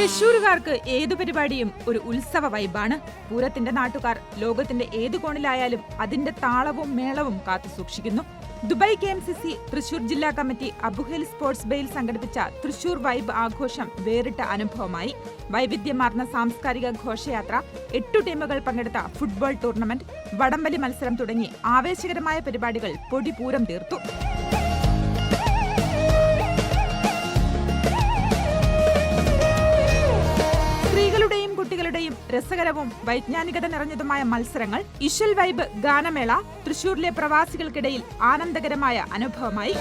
തൃശൂരുകാർക്ക് ഏതു പരിപാടിയും ഒരു ഉത്സവ വൈബാണ്. പൂരത്തിന്റെ നാട്ടുകാർ ലോകത്തിന്റെ ഏതു കോണിലായാലും അതിന്റെ താളവും മേളവും കാത്തു സൂക്ഷിക്കുന്നു. Dubai K M C C Thrissur ജില്ലാ കമ്മിറ്റി അബുഹേൽ സ്പോർട്സ് ബേയിൽ സംഘടിപ്പിച്ച തൃശൂർ വൈബ് ആഘോഷം വേറിട്ട അനുഭവമായി. വൈവിധ്യമാർന്ന സാംസ്കാരിക ഘോഷയാത്ര എട്ടു ടീമുകൾ പങ്കെടുത്ത ഫുട്ബോൾ ടൂർണമെന്റ് വടംവലി മത്സരം തുടങ്ങി ആവേശകരമായ പരിപാടികൾ പൊടിപൂരം തീർത്തു. കുട്ടികളുടെയും രസകരവും വൈജ്ഞാനികത നിറഞ്ഞതുമായ മത്സരങ്ങൾ ഇഷൽ വൈബ് ഗാനമേള തൃശൂരിലെ പ്രവാസികൾക്കിടയിൽ ആനന്ദകരമായ അനുഭവമായി.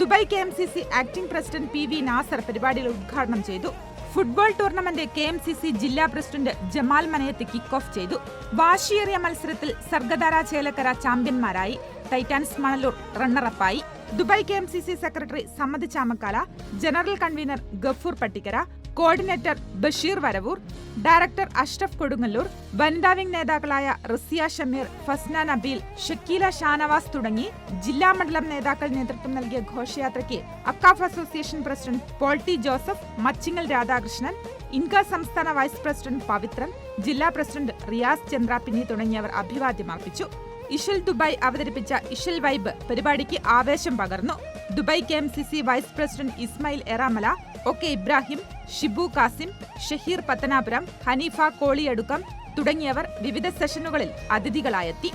Dubai K M C C acting president P V Nasar പരിപാടികൾ ഉദ്ഘാടനം ചെയ്തു. Football tournament K M C C ജില്ലാ president Jamal Manayath kick off ചെയ്തു. വാശിയേറിയ മത്സരത്തിൽ സർഗധാര ചേലക്കര ചാമ്പ്യന്മാരായി. Titans Manalur റണ്ണറപ്പായി. Dubai K M C C secretary Sammathi Chamakkala general convener Gafoor Pattikkara coordinator Basheer Varavoor director Ashraf Kodungallur വനിതാ wing നേതാക്കളായ റസിയ ഷമീർ ഫസ്ന നബീൽ ഷക്കീല ഷാനവാസ് തുടങ്ങി ജില്ലാ മണ്ഡലം നേതാക്കൾ നേതൃത്വം നൽകിയ ഘോഷയാത്രയ്ക്ക് Akcaf association president Paul T Joseph Machingal Radhakrishnan ഇൻക സംസ്ഥാന വൈസ് പ്രസിഡന്റ് പവിത്രൻ ജില്ലാ പ്രസിഡന്റ് റിയാസ് ചന്ദ്രാപിന്നി തുടങ്ങിയവർ അഭിവാദ്യം അർപ്പിച്ചു. ഇഷൽ ദുബായ് അവതരിപ്പിച്ച ഇഷൽ വൈബ് പരിപാടിക്ക് ആവേശം പകർന്നു. Dubai K M C C vice president Ismail Eramala O K Ibrahim Shibu Kasim Shaheer Pathanapuram Haneefa Koliyadukkam തുടങ്ങിയവർ വിവിധ സെഷനുകളിൽ അതിഥികളായെത്തി.